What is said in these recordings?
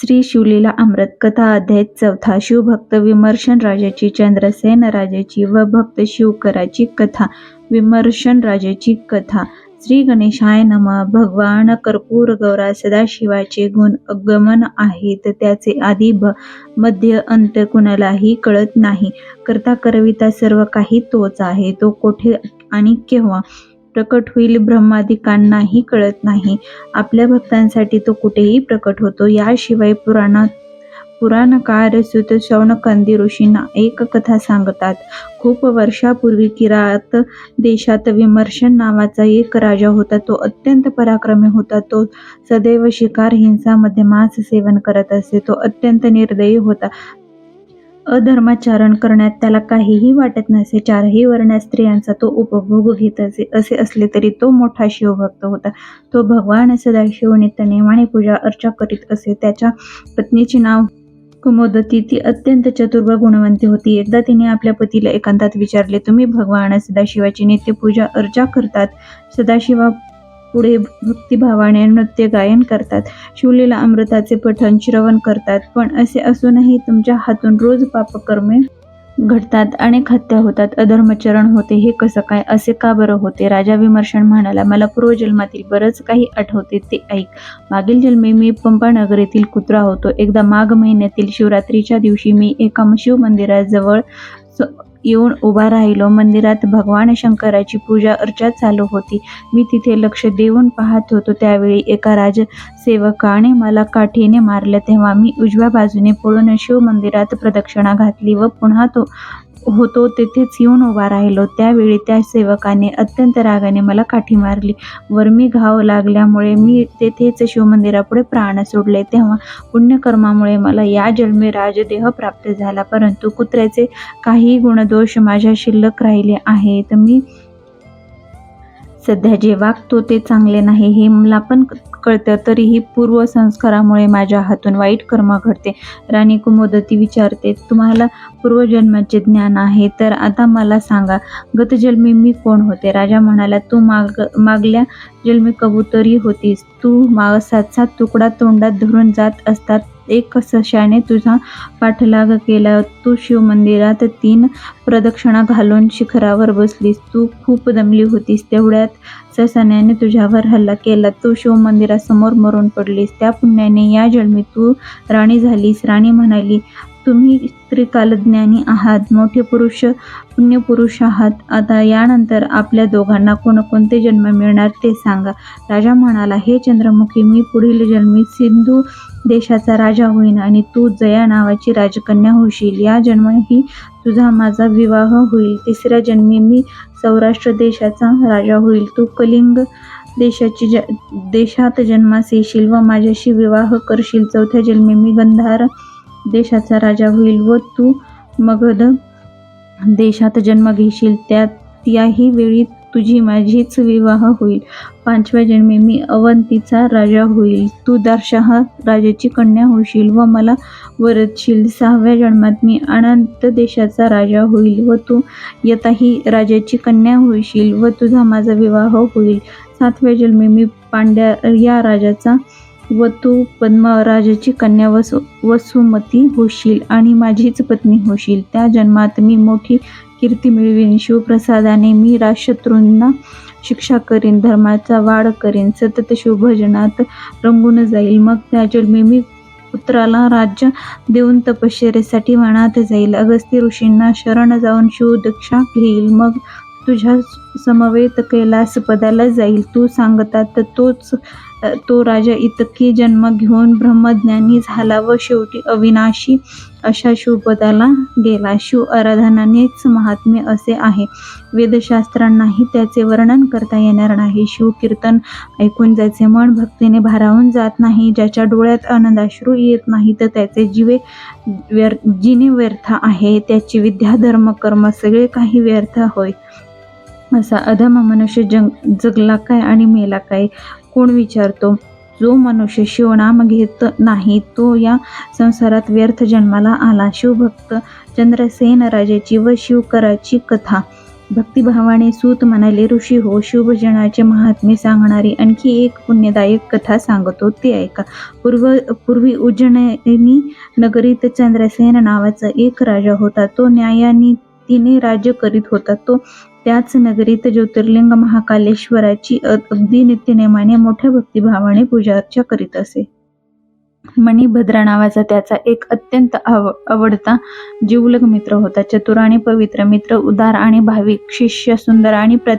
श्री शिवलीला अमृत कथा अध्याय चौथा शिवभक्त विमर्शन राजाची चंद्रसेन राजाची व भक्त शिवकराची कथा विमर्शन राजाची कथा. श्री गणेशाय नम. भगवान कर्पूर गौरा सदाशिवाचे गुण अगमन आहेत त्याचे आधी भ मध्य अंत कुणालाही कळत नाही. करता करविता सर्व काही तोच आहे तो कोठे आणि केव्हा? प्रकट होईल ब्रह्मादिकांनाही कळत नाही. आपल्या भक्तांसाठी तो कुठेही प्रकट होतो. याशिवाय पुराणात पुराणकार सुत शौनकांदी ऋषींना एक कथा सांगतात. खूप वर्षापूर्वी किरात देशात विमर्शन नावाचा एक राजा होता. तो अत्यंत पराक्रमी होता. तो सदैव शिकार हिंसामध्ये मांस सेवन करत असे. तो अत्यंत निर्दयी होता. अधर्माचरण करण्यात त्याला काहीही वाटत नसे चारही वर्णात स्त्रियांचा तो उपभोग घेत असे असे असले तरी तो मोठा शिवभक्त होता. तो भगवान सदाशिव नित्य नेमाने पूजा अर्चा करीत असे. त्याच्या पत्नीचे नाव कुमोदती. ती अत्यंत चतुर्व गुणवंती होती. एकदा तिने आपल्या पतीला एकांतात विचारले तुम्ही भगवान सदाशिवाची नित्य पूजा अर्चा करतात? सदाशिवा पुढे भक्तिभावाने नृत्य गायन करतात. शिवलीला अमृताचे पठण श्रवण करतात. पण असे असूनही तुमच्या हातून रोज पापकर्मे घडतात अनेक हत्या होतात. अधर्मचरण होते. हे कसं काय? असे का बरं होते? राजा विमर्शन म्हणाला मला पूर्वजन्मातील बरंच काही आठवते ते ऐक. मागील जन्मी मी पंपानगर येथील कुत्रा होतो. एकदा माघ महिन्यातील शिवरात्रीच्या दिवशी मी एका शिव मंदिराजवळ स- येऊन उभा राहिलो. मंदिरात भगवान शंकराची पूजा अर्चा चालू होती. मी तिथे लक्ष देऊन पाहत होतो. त्यावेळी एका राजसेवकाने मला काठीने मारलं. तेव्हा मी उजव्या बाजूने पळून शिव मंदिरात प्रदक्षिणा घातली व पुन्हा तो होतो तेथेच येऊन उभा राहिलो. त्यावेळी त्या सेवकाने अत्यंत रागाने मला काठी मारली. वर मी घाव लागल्यामुळे मी तेथेच शिवमंदिरापुढे प्राण सोडले. तेव्हा पुण्यकर्मामुळे मला या जन्मी राजदेह प्राप्त झाला. परंतु कुत्र्याचे काही गुणदोष माझ्या शिल्लक राहिले आहेत. मी सध्या जे वागतो ते चांगले नाही हे मला पण कळतं. तरीही पूर्वसंस्कारामुळे माझ्या हातून वाईट कर्म घडते. राणी कुमोदती विचारते तुम्हाला पूर्वजन्माचे ज्ञान आहे तर आता मला सांगा गतजन्मी मी कोण होते? राजा म्हणाला तू माग मागल्या जन्मी कबुतरी होतीस. तू मागं सात सात तुकडा तोंडात धरून जात असतात एक सश्याने तुझा पाठलाग केला. तू शिवमंदिरात तीन प्रदक्षिणा घालून शिखरावर बसलीस. तू खूप दमली होतीस. तेवढ्यात ससाण्याने तुझ्यावर हल्ला केला. तू शिवमंदिरासमोर मरून पडलीस. त्या पुण्याने या जन्मी तू राणी झालीस. राणी म्हणाली तुम्ही त्रिकालज्ञानी आहात. मोठे पुरुष पुण्यपुरुष आहात. आता यानंतर आपल्या दोघांना कोणकोणते जन्म मिळणार ते सांगा. राजा म्हणाला हे चंद्रमुखी मी पुढील जन्मी सिंधू देशाचा राजा होईन आणि तू जया नावाची राजकन्या होशील. या जन्मही तुझा माझा विवाह होईल. तिसऱ्या जन्मी मी सौराष्ट्र देशाचा राजा होईल. तू कलिंग देशाची ज देशात जन्मास येशील व माझ्याशी विवाह करशील. चौथ्या जन्मी मी गंधार देशाचा राजा होईल व तू मगध देशात जन्म घेशील. त्या त्याही वेळी तुझी माझीच विवाह होईल. पाचव्या जन्मी मी अवंतीचा राजा होईल. तू दारशाह राजाची कन्या होशील व मला वरदशील. सहाव्या जन्मात मी अनंत देशाचा राजा होईल व तू यताही राजाची कन्या होशील व तुझा माझा विवाह होईल. सातव्या जन्मी मी पांड्या या राजाचा व तू पद्मराजाची कन्या वसु वसुमती होशील आणि माझीच पत्नी होशील. त्या जन्मात मी मोठी कीर्ती मिळवीन शिवप्रसादाने मी राजशत्रूंना शिक्षा करीन धर्माचा वाढ करीन सतत शिवभजनात रंगून जाईल. मग त्या जन्मी मी पुत्राला राज्य देऊन तपश्चरेसाठी वनात जाईल. अगस्ती ऋषींना शरण जाऊन शिवदीक्षा घेईल. मग तुझ्या समवेत कैलास पदाला जाईल. तू सांगतात तोच तो राजा इतकी जन्म घेऊन ब्रह्मज्ञानी झाला व शेवटी अविनाशी अशा शिवपदाला गेला. शिव आराधनानेच महात्म्य असे आहे. वेदशास्त्रांनाही त्याचे वर्णन करता येणार नाही. शिव कीर्तन ऐकून ज्याचे मन भक्तीने भारावून जात नाही ज्याच्या डोळ्यात आनंदाश्रू येत नाही तर त्याचे जीवे व्यर् जिने व्यर्थ आहे. त्याची विद्या धर्म कर्म सगळे काही व्यर्थ होय. असा अधम मनुष्य जग जगला काय आणि मेला काय? कोण विचारतो? जो मनुष्य शिवनाम घेत नाही तो या संसारात व्यर्थ जन्माला आला. शिवभक्त चंद्रसेन राजाची व शिवकराची कथा. भक्तिभावाने सूत म्हणाले ऋषी हो शुभजनाचे महात्म्य सांगणारी आणखी एक पुण्यदायक कथा सांगतो ते ऐका. पूर्व पूर्वी उज्जैनी नगरीत चंद्रसेन नावाचा एक राजा होता. तो न्यायानीतीने राज्य करीत होता. तो त्याच नगरीत ज्योतिर्लिंग महाकालेश्वराची अगदी नित्यनेमाने मोठ्या भक्तिभावाने पूजा अर्चा करीत असे. मणिभद्रा नावाचा त्याचा एक अत्यंत आव आवडता जिवलग मित्र होता. चतुर आणि पवित्र मित्र उदार आणि भाविक शिष्य सुंदर आणि प्र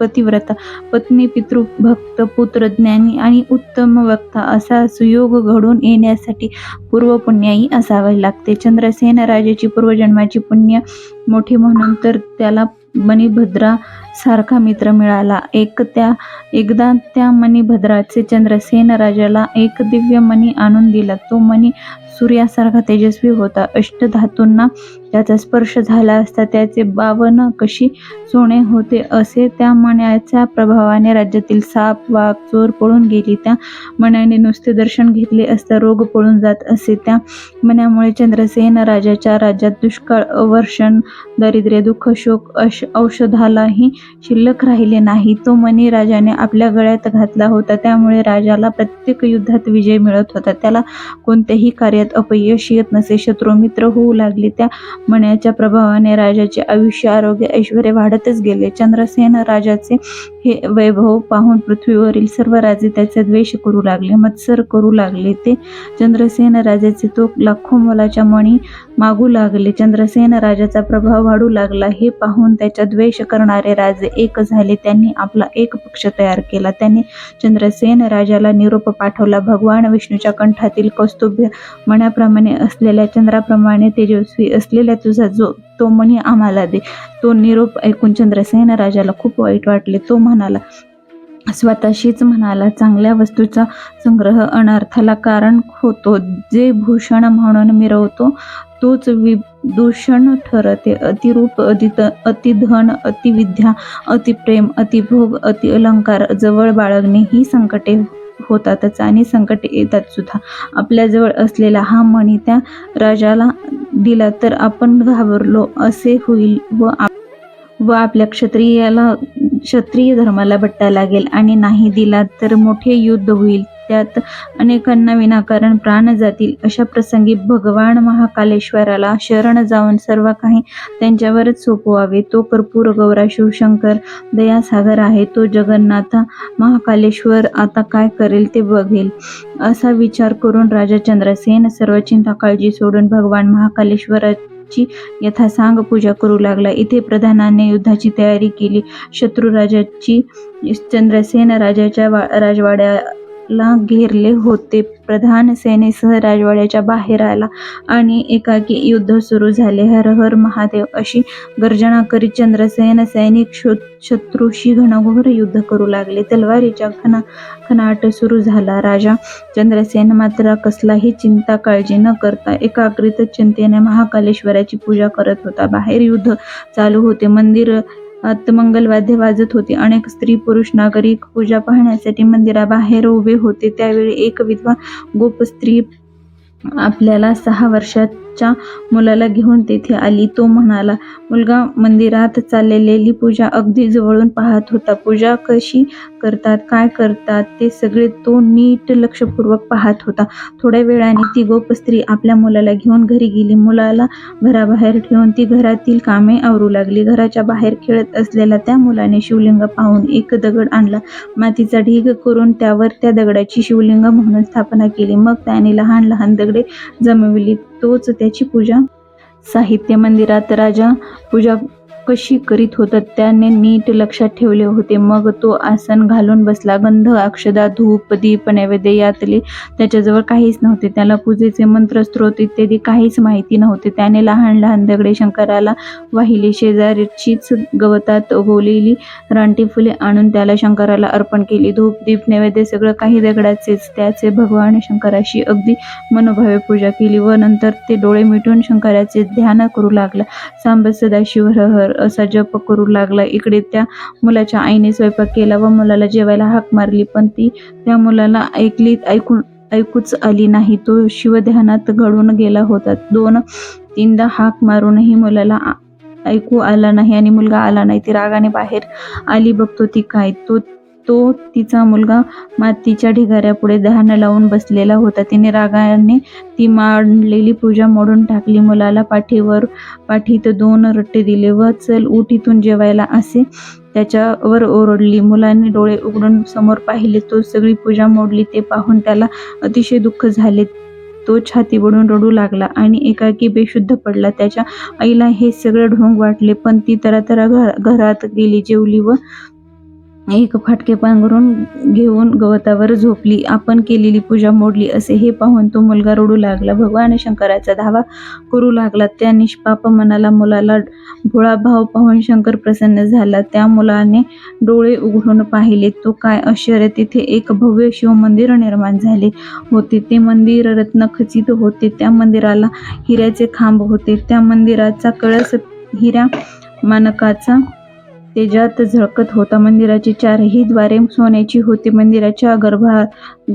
पतिव्रता पत्नी पितृभक्त पुत्र ज्ञानी आणि उत्तम वक्ता असा सुयोग घडून येण्यासाठी पूर्वपुण्याई असावे लागते. चंद्रसेन राजाची पूर्वजन्माची पुण्य मोठी म्हणून तर त्याला मणिभद्रा सारखा मित्र मिळाला. एक त्या एकदा त्या मणिभद्राचे चंद्रसेन राजाला एक दिव्य मणी आणून दिला. तो मणी सूर्यासारखा तेजस्वी होता. अष्टधातूंना त्याचा स्पर्श झाला असता त्याचे बावन कशी सोने होते असे त्या मण्याच्या प्रभावाने राज्यातील साप वाघ चोर पळून गेली. त्या मण्याने नुसते दर्शन घेतले असता रोग पळून जात असे. त्या मण्यामुळे चंद्रसेन राजाच्या राज्यात दुष्काळ अवर्षण दारिद्र्य दुःख शोक अश औषधालाही शिल्लक राहिले नाही. तो मणी राजाने आपल्या गळ्यात घातला होता. त्यामुळे राजाला प्रत्येक युद्धात विजय मिळत होता. त्याला कोणत्याही कार्यात अपयश येत नसे शत्रू मित्र होऊ लागले. त्या मण्याच्या प्रभावाने राजाचे आयुष्य आरोग्य ऐश्वर वाढतच गेले. चंद्रसेन राजाचे हे वैभव पाहून पृथ्वीवरील सर्व राजे त्याचा द्वेष करू लागले मत्सर करू लागले. ते चंद्रसेन राजाचे तो लाखो मोलाच्या मणी मागू लागले. चंद्रसेन राजाचा प्रभाव वाढू लागला. हे पाहून त्याच्या द्वेष करणारे राजे एक झाले. त्यांनी आपला एक पक्ष तयार केला. त्यांनी चंद्रसेन राजाला निरोप पाठवला. भगवान विष्णूच्या कंठातील कौस्तुभ्य मण्याप्रमाणे असलेल्या चंद्राप्रमाणे तेजस्वी असलेला तुझा जो तो मणी आम्हाला दे. तो निरोप ऐकून चंद्रसेन राजाला खूप वाईट वाटले. तो म्हणाला स्वतःशीच म्हणाला चांगल्या वस्तूचा संग्रह अनर्थाला कारण होतो. जे भूषण म्हणून मिरवतो तोच विदूषण ठरते. अतिरूप अतित अतिधन अतिविद्या अतिप्रेम अतिभोग अति अलंकार जवळ बाळगणे ही संकटे होतातच आणि संकटे येतात सुद्धा. आपल्याजवळ असलेला हा मणी त्या राजाला दिला तर आपण घाबरलो असे होईल व आप- व आपल्या क्षत्रियाला क्षत्रिय धर्माला बट्टा लागेल आणि नाही दिला तर मोठे युद्ध होईल. त्यात अनेकांना विनाकारण प्राण जातील. अशा प्रसंगी भगवान महाकालेश्वराला शरण जाऊन सर्व काही त्यांच्यावरच सोपवावे. तो कर्पूर गौरा शिवशंकर दयासागर आहे. तो जगन्नाथ महाकालेश्वर आता काय करेल ते बघेल. असा विचार करून राजा चंद्रसेन सर्व चिंता काळजी सोडून भगवान महाकालेश्वराची यथासांग पूजा करू लागला. इथे प्रधानाने युद्धाची तयारी केली. शत्रुराजाची चंद्रसेन राजाच्या वा ला घेरले होते. प्रधान सेनेसह राजवाड्याच्या बाहेर आला आणि एकाकी युद्ध सुरू झाले. हर हर महादेव अशी गर्जना करीत चंद्रसेन सैनिक शत्रूशी घनघोर युद्ध करू लागले. तलवारीच्या खना खनाट सुरू झाला. राजा चंद्रसेन मात्र कसलाही चिंता काळजी न करता एकाग्रित चिंतेने महाकालेश्वराची पूजा करत होता. बाहेर युद्ध चालू होते. मंदिर आत्मंगल वाद्य वाजत होती. अनेक स्त्री पुरुष नागरिक पूजा पाहण्यासाठी मंदिराबाहेर उभे होते. त्यावेळी एक विधवा गोप स्त्री आपल्याला सहा वर्षात च्या मुलाला घेऊन तेथे आली. तो म्हणाला मुलगा मंदिरात चाललेली पूजा अगदी जवळून पाहत होता. पूजा कशी करतात काय करतात ते सगळे तो नीट लक्षपूर्वक पाहत होता. थोड्या वेळाने ती गोप स्त्री आपल्या मुलाला घेऊन घरी गेली. मुलाला घराबाहेर ठेवून ती घरातील कामे आवरू लागली. घराच्या बाहेर खेळत असलेल्या त्या मुलाने शिवलिंग पाहून एक दगड आणला. मातीचा ढीग करून त्यावर त्या दगडाची शिवलिंग म्हणून स्थापना केली. मग त्याने लहान लहान दगडे जमविली. तोच त्याची पूजा. साहित्य मंदिरात राजा पूजा कशी करीत होता त्याने नीट लक्षात ठेवले होते. मग तो आसन घालून बसला. गंध अक्षदा धूप दीप नैवेद्य यातले त्याच्याजवळ काहीच नव्हते. त्याला पूजेचे मंत्र स्त्रोत इत्यादी काहीच माहिती नव्हते. त्याने लहान लहान दगडे शंकराला वाहिली. शेजारीचीच गवतात उगवलेली रानटी फुले आणून त्याला शंकराला अर्पण केली. धूप दीप नैवेद्य सगळं काही दगडाचेच. त्याचे भगवान शंकराशी अगदी मनोभावे पूजा केली व नंतर ते डोळे मिटून शंकराचे ध्यान करू लागला. सांब सदाशिव हर असा जप करू लागला. इकडे त्या मुलाच्या आईने स्वयंपाक केला व मुलाला जेवायला हाक मारली पण ती त्या मुलाला ऐकली ऐकून ऐकूच आली नाही. तो शिवध्यानात घडून गेला होता. दोन तीनदा हाक मारूनही मुलाला ऐकू आला नाही आणि मुलगा आला नाही. ती रागाने बाहेर आली. बघतो ती काय? तो तो तिचा मुलगा मातीच्या ढिगाऱ्यापुढे ध्यान लावून बसलेला होता. तिने रागाने ती मांडलेली पूजा मोडून टाकली. मुलाला पाठीवर पाठीत दोन रट्टे दिले. व चल उठ इथून जेवायला असे त्याच्यावर ओरडली. मुलाने डोळे उघडून समोर पाहिले. तो सगळी पूजा मोडली. ते पाहून त्याला अतिशय दुःख झाले. तो छाती बडून रडू लागला आणि एकाकी बेशुद्ध पडला. त्याच्या आईला हे सगळं ढोंग वाटले पण ती तरातरा घरात गेली. जेवली व एक फाटके पांघरून घेऊन गवतावर झोपली. आपण केलेली पूजा मोडली असे हे पाहून तो मुलगा रडू लागला. भगवान शंकराचा धावा करू लागला. त्या निष्पाप मनाला मुलाला भोळा भाव पाहून शंकर प्रसन्न झाला. त्या मुलाने डोळे उघडून पाहिले. तो काय आश्चर्य! तिथे एक भव्य शिव मंदिर निर्माण झाले होते. ते मंदिर रत्नखचित होते. त्या मंदिराला हिऱ्याचे खांब होते. त्या मंदिराचा कळस हिऱ्या मानकाचा तेजात झळकत होता. मंदिराची चारही द्वारे सोन्याची होती. मंदिराच्या गर्भा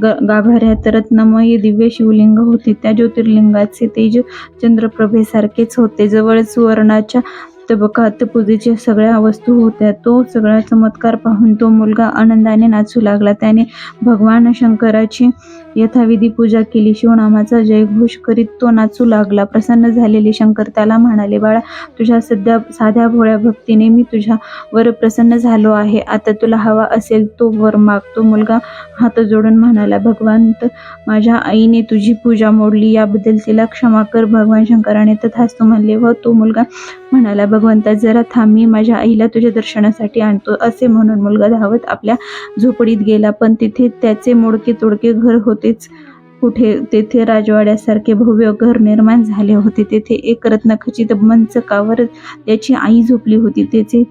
ग गाभाऱ्यात रत्नमय दिव्य शिवलिंग होते. त्या ज्योतिर्लिंगाचे तेज चंद्रप्रभेसारखेच होते. जवळ सुवर्णाच्या तबकात पूजेच्या सगळ्या वस्तू होत्या. तो सगळा चमत्कार पाहून तो मुलगा आनंदाने नाचू लागला. त्याने भगवान शंकराची यथाविधी पूजा केली. शिवनामाचा जयघोष करीत तो नाचू लागला. प्रसन्न झालेले शंकर त्याला म्हणाले बाळा तुझ्या सध्या साध्या भोळ्या भक्तीने मी तुझ्यावर प्रसन्न झालो आहे. आता तुला हवा असेल तो वर माग. तो मुलगा हात जोडून म्हणाला भगवंत माझ्या आईने तुझी पूजा मोडली. याबद्दल तिला क्षमा कर. भगवान शंकराने तथास्तु म्हणले व तो मुलगा म्हणाला भगवंता जरा थांब. मी माझ्या आईला तुझ्या दर्शनासाठी आणतो. असे म्हणून मुलगा धावत आपल्या झोपडीत गेला. पण तिथे त्याचे मोडके तोडके घर होते. होतेच कुठे तेथे राजवाड्यासारखे भव्य घर निर्माण झाले होते. तेथे एक रत्नखचित मंचकावर त्याची आई झोपली होती. त्याचे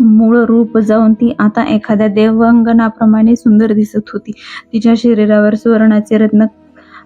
मूळ रूप जाऊन ती आता एखाद्या देवांगनाप्रमाणे सुंदर दिसत होती. तिच्या शरीरावर सुवर्णाचे रत्न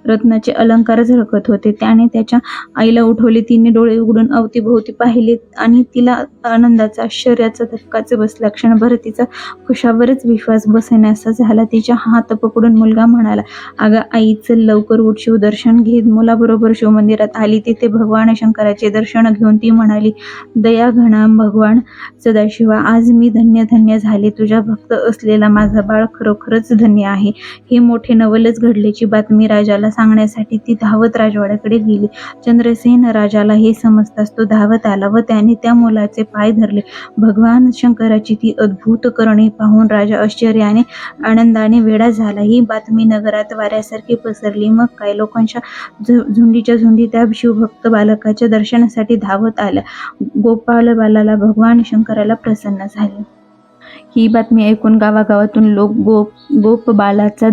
रत्नाचे अलंकार झळकत होते. त्याने त्याच्या आईला उठवले. तिने डोळे उघडून अवतीभोवती पाहिले आणि तिला आनंदाचा आश्चर्याचा धक्काच बसला. क्षणभर तिचा कशावरच विश्वास बसण्याचा झाला. तिच्या हात पकडून मुलगा म्हणाला अगं आईचं लवकर उठ शिवदर्शन घेत मुलाबरोबर शिवमंदिरात आली. तिथे भगवान शंकराचे दर्शन घेऊन ती म्हणाली दया घणा भगवान सदाशिवा आज मी धन्य धन्य झाले. तुझ्या भक्त असलेला माझा बाळ खरोखरच धन्य आहे. हे मोठे नवलच घडल्याची बातमी राजाला सांगण्यासाठी ती धावत राजवाड्याकडे गेली. चंद्रसेन राजाला हे समजताच तो धावत आला व त्याने त्या मुलाचे पाय धरले. भगवान शंकराची ती अद्भुत करणे पाहून राजा आश्चर्याने आनंदाने वेडा झाला. ही बातमी नगरात वाऱ्यासारखी पसरली. मग काय? लोकांच्या झु- झुंडीच्या झुंडी त्या शिवभक्त बालकाच्या दर्शनासाठी धावत आल्या. गोपाल बालाला भगवान शंकराला प्रसन्न झाले. ही बातमी ऐकून गावागावातून लोक गोप गोप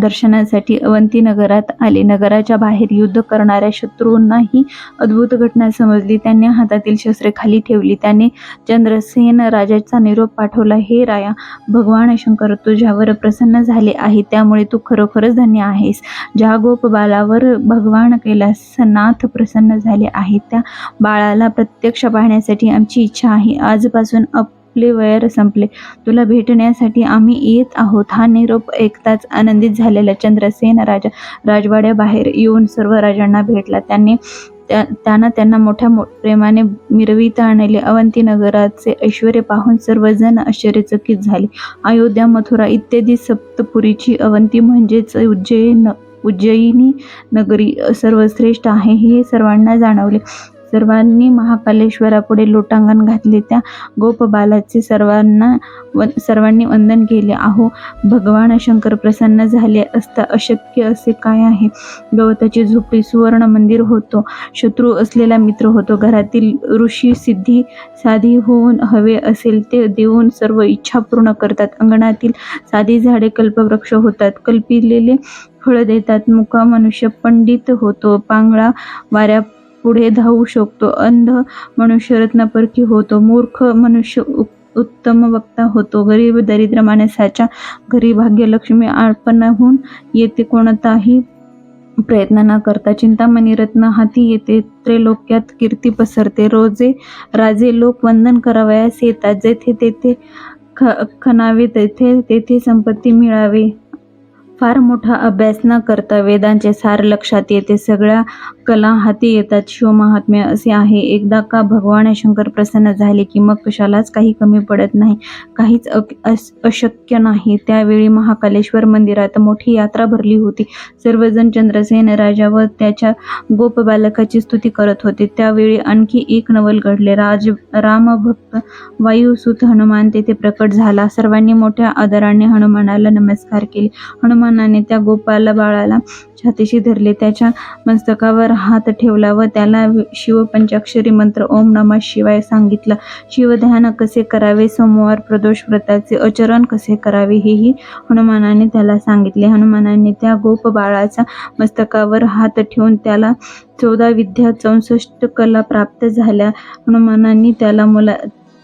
दर्शनासाठी अवंती नगरात आले. नगराच्या बाहेर युद्ध करणाऱ्या शत्रूंना ही अद्भुत घटना समजली. त्यांनी हातातील शस्त्रे खाली ठेवली. त्याने चंद्रसेन राजाचा निरोप पाठवला. हे राया भगवान शंकर तुझ्यावर प्रसन्न झाले आहे त्यामुळे तू खरोखरच धन्य आहेस. ज्या गोप बालावर भगवान कैलासनाथ प्रसन्न झाले आहे त्या बाळाला प्रत्यक्ष पाहण्यासाठी आमची इच्छा आहे. आजपासून अप आपले वयर संपले. तुला भेटण्यासाठी आम्ही येत आहोत. हा निरोप ऐकताच आनंदित झालेला चंद्रसेन राजा राजवाड्याबाहेर येऊन सर्व राजांना भेटला. त्यांनी त्या त्यांना त्यांना मोठ्या प्रेमाने मिरवीत आणले. अवंती नगराचे ऐश्वर पाहून सर्वजण आश्चर्यचकित झाले. अयोध्या मथुरा इत्यादी सप्तपुरीची अवंती म्हणजेच उज्जैन उज्जयिनी नगरी सर्वश्रेष्ठ आहे हे सर्वांना जाणवले. सर्वांनी महाकालेश्वरापुढे लोटांगण घातले. त्या गोपबालाचे सर्वांना व सर्वांनी वंदन केले. अहो भगवान शंकर प्रसन्न झाले असता अशक्य असे काय आहे गवताची झोपडी सुवर्ण मंदिर होतो. शत्रू असलेला मित्र होतो. घरातील ऋषी सिद्धी साधी होऊन हवे असेल ते देऊन सर्व इच्छा पूर्ण करतात. अंगणातील साधी झाडे कल्पवृक्ष होतात. कल्पिलेले फळ देतात. मुका मनुष्य पंडित होतो. पांगळा वाऱ्या पुढे धावू शकतो. अंध मनुष्य रत्नपरखी होतो. मूर्ख मनुष्य उत्तम वक्ता होतो. गरीब दरिद्र माणसाच्या घरी भाग्यलक्ष्मी अर्पणाहून येते. कोणताही प्रयत्न न करता चिंतामणी रत्न हाती येते. त्रैलोक्यात कीर्ती पसरते. रोजे राजे लोक वंदन करावयास येतात. जेथे तेथे ख खणावे तेथे तेथे संपत्ती मिळावे. फार मोठा अभ्यास न करता वेदांचे सार लक्षात येते. सगळ्या कला हाती येतात शिवमहात्म्य असे आहे. एकदा का भगवान शंकर प्रसन्न झाले की मग कशालाच काही कमी पडत नाही काहीच अक- अस- अशक्य नाही. त्यावेळी महाकालेश्वर मंदिरात मोठी यात्रा भरली होती. सर्वजण चंद्रसेन राजा व त्याच्या गोप बालकाची स्तुती करत होते. त्यावेळी आणखी एक नवल घडले. राज रामभक्त वायुसुत हनुमान तेथे प्रकट झाला. सर्वांनी मोठ्या आदराने हनुमानाला नमस्कार केले. हनुमानाने त्या गोपाल बाळाला छातीशी धरले. त्याच्या मस्तकावर हात ठेवला व त्याला शिवपंचाक्षरी मंत्र ओम नमः शिवाय सांगितला. शिवध्यान कसे करावे? सोमवार प्रदोष व्रताचे आचरण कसे करावे? हेही हनुमानाने त्याला सांगितले. हनुमानाने त्या गोप बाळाचा मस्तकावर हात ठेवून त्याला चौदा विद्या चौसष्ट कला प्राप्त झाल्या. हनुमानांनी त्याला मुला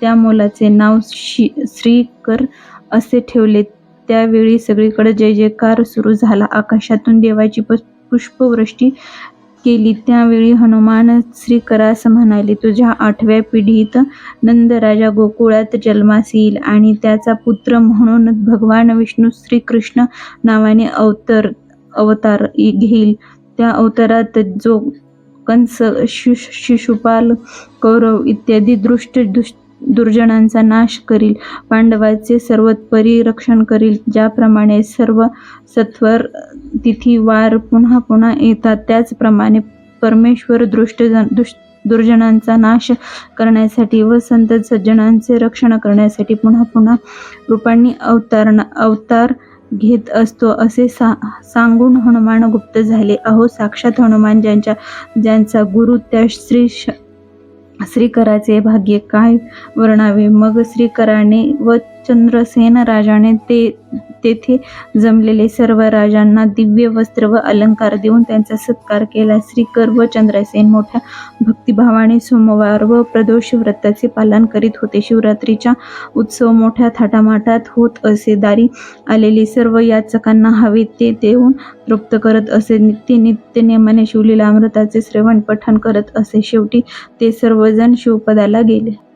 त्या मुलाचे नाव शि श्रीकर असे ठेवले. त्यावेळी सगळीकडे जय जयकार सुरू झाला. आकाशातून देवाची पुष्पवृष्टी केली त्यावेळी हनुमान श्रीकरास म्हणाले तुझ्या आठव्या पिढीत नंदराजा गोकुळात जन्मास येईल आणि त्याचा पुत्र म्हणून भगवान विष्णू श्रीकृष्ण नावाने अवतर अवतार घेईल. त्या अवतारात जो कंस शिश शिशुपाल कौरव इत्यादी दृष्ट दुष्ट दुर्जनांचा नाश करील. पांडवाचे सर्वोपरी रक्षण करील. ज्याप्रमाणे सर्व सत्वर तिथी वार पुन्हा पुन्हा येतात त्याचप्रमाणे परमेश्वर दृष्टजन दुष दुर्जनांचा नाश करण्यासाठी व संत सज्जनांचे रक्षण करण्यासाठी पुन्हा पुन्हा रूपांनी अवतारणा अवतार घेत असतो असे सा सांगून हनुमान गुप्त झाले. अहो साक्षात हनुमान ज्यांच्या ज्यांचा गुरु त्या श्री श श्रीकराचे भाग्य काय वर्णावे? मग श्रीकराने व चंद्रसेन राजाने ते तेथे जमलेले सर्व राजांना दिव्य वस्त्र व अलंकार देऊन त्यांचा सत्कार केला. श्रीकर व चंद्रसेन मोठ्या भक्तिभावाने सोमवार व प्रदोष व्रताचे पालन करीत होते. शिवरात्रीचा उत्सव मोठ्या थाटामाटात होत असे दारी आलेले सर्व याचकांना हवे ते देऊन तृप्त करत असे. नित्य नित्य नेमाने शिवलीला अमृताचे श्रवण पठण करत असे. शेवटी ते सर्वजण शिवपदाला गेले.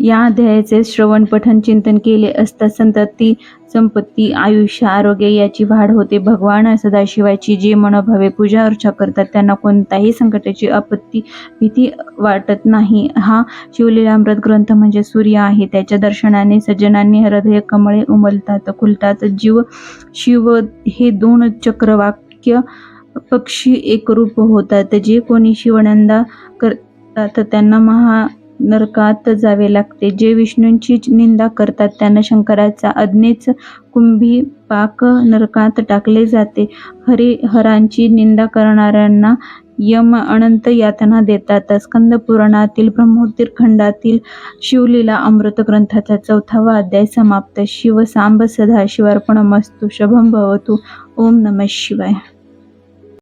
या अध्यायाचे श्रवण पठन चिंतन केले असता संतती संपत्ती आयुष्य आरोग्य याची वाढ होते. भगवान सदाशिवाची जे मनोभावे पूजा अर्चा करतात त्यांना कोणताही संकटाची आपत्ती भीती वाटत नाही. हा शिवलीलामृत ग्रंथ म्हणजे सूर्य आहे. त्याच्या दर्शनाने सज्जनांनी हृदय कमळे उमलतात खुलतात. जीव शिव हे दोन चक्रवाक्य पक्षी एकरूप होतात. जे कोणी शिवनंदा करतात त्यांना महा नरकात जावे लागते. जे विष्णूंची निंदा करतात त्यांना शंकराचा अज्ञेच कुंभी पाक नरकात टाकले जाते. हरिहरांची निंदा करणाऱ्यांना यम अनंत यातना देतात. स्कंद पुराणातील ब्रह्मोत्तीर खंडातील शिवलीला अमृत ग्रंथाचा चौथावा अध्याय समाप्त. शिव सांब सदा शिवार्पण मस्तू शुभम भवतु. ओम नम शिवाय.